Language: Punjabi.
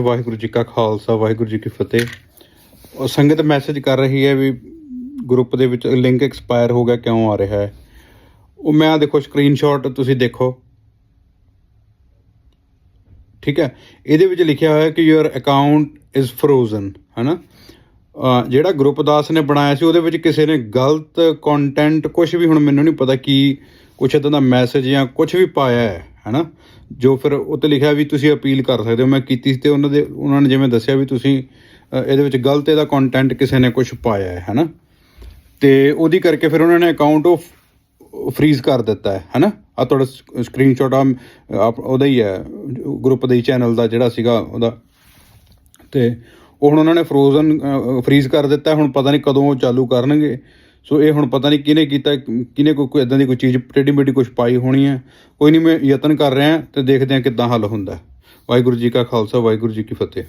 ਵਾਹਿਗੁਰੂ ਜੀ ਕਾ ਖਾਲਸਾ, ਵਾਹਿਗੁਰੂ ਜੀ ਕੀ ਫਤਿਹ। ਉਹ ਸੰਗਤ ਮੈਸੇਜ ਕਰ ਰਹੀ ਹੈ ਵੀ ਗਰੁੱਪ ਦੇ ਵਿੱਚ ਲਿੰਕ ਐਕਸਪਾਇਰ ਹੋ ਗਿਆ, ਕਿਉਂ ਆ ਰਿਹਾ ਹੈ? ਉਹ ਮੈਂ ਆ ਦੇਖੋ ਸਕਰੀਨਸ਼ਾਟ ਤੁਸੀਂ ਦੇਖੋ। ਠੀਕ ਹੈ? ਇਹਦੇ ਵਿੱਚ ਲਿਖਿਆ ਹੋਇਆ ਕਿ ਯੂਅਰ ਅਕਾਊਂਟ ਇਜ਼ ਫਰੋਜ਼ਨ ਹੈਨਾ? ਅਹ ਜਿਹੜਾ ਗਰੁੱਪ ਦਾਸ ਨੇ ਬਣਾਇਆ ਸੀ, ਉਹਦੇ ਵਿੱਚ ਕਿਸੇ ਨੇ ਗਲਤ ਕੰਟੈਂਟ ਕੁਝ ਵੀ ਹੁਣ ਮੈਨੂੰ ਨਹੀਂ ਪਤਾ ਕੀ ਕੁਛ ਇਦਾਂ ਦਾ ਮੈਸੇਜ ਜਾਂ ਕੁਝ ਵੀ ਪਾਇਆ ਹੈ, ਹੈਨਾ? ਜੋ ਫਿਰ ਉੱਤੇ ਲਿਖਿਆ ਵੀ ਤੁਸੀਂ ਅਪੀਲ ਕਰ ਸਕਦੇ ਹੋ, ਮੈਂ ਕੀਤੀ ਸੀ ਤੇ ਉਹਨਾਂ ਦੇ, ਉਹਨਾਂ ਨੇ ਜਿਵੇਂ ਦੱਸਿਆ ਵੀ ਤੁਸੀਂ ਇਹਦੇ ਵਿੱਚ ਗਲਤ ਇਹਦਾ ਕੰਟੈਂਟ ਕਿਸੇ ਨੇ ਕੁਝ ਪਾਇਆ ਹੈ, ਹੈਨਾ? ਤੇ ਉਹਦੀ ਕਰਕੇ ਫਿਰ ਉਹਨਾਂ ਨੇ ਅਕਾਊਂਟ ਉਹ ਫ੍ਰੀਜ਼ ਕਰ ਦਿੱਤਾ ਹੈ, ਹੈਨਾ? ਆ ਤੁਹਾਡਾ ਸਕਰੀਨਸ਼ਾਟ ਆ ਉਹਦਾ ਹੀ ਹੈ ਗਰੁੱਪ ਦੇ ਚੈਨਲ ਦਾ ਜਿਹੜਾ ਸੀਗਾ ਉਹਦਾ। ਤੇ ਉਹ ਹੁਣ ਉਹਨਾਂ ਨੇ ਫਰੋਜ਼ਨ ਫ੍ਰੀਜ਼ ਕਰ ਦਿੱਤਾ, ਹੁਣ ਪਤਾ ਨਹੀਂ ਕਦੋਂ ਉਹ ਚਾਲੂ ਕਰਨਗੇ। ਸੋ ਇਹ ਹੁਣ ਪਤਾ ਨਹੀਂ ਕਿਹਨੇ ਕੀਤਾ, ਕਿਹਨੇ ਕੋਈ ਇਦਾਂ ਦੀ ਕੋਈ ਚੀਜ਼, ਟੇਢੀ ਮੇਢੀ ਕੁਝ ਪਾਈ ਹੋਣੀ ਹੈ। ਕੋਈ ਨਹੀਂ, ਮੈਂ ਯਤਨ ਕਰ ਰਿਹਾ ਤੇ ਦੇਖਦੇ ਹਾਂ ਕਿੱਦਾਂ ਹੱਲ ਹੁੰਦਾ ਵਾਹਿਗੁਰੂ ਜੀ ਕਾ ਖਾਲਸਾ, ਵਾਹਿਗੁਰੂ ਜੀ ਕੀ ਫਤਿਹ।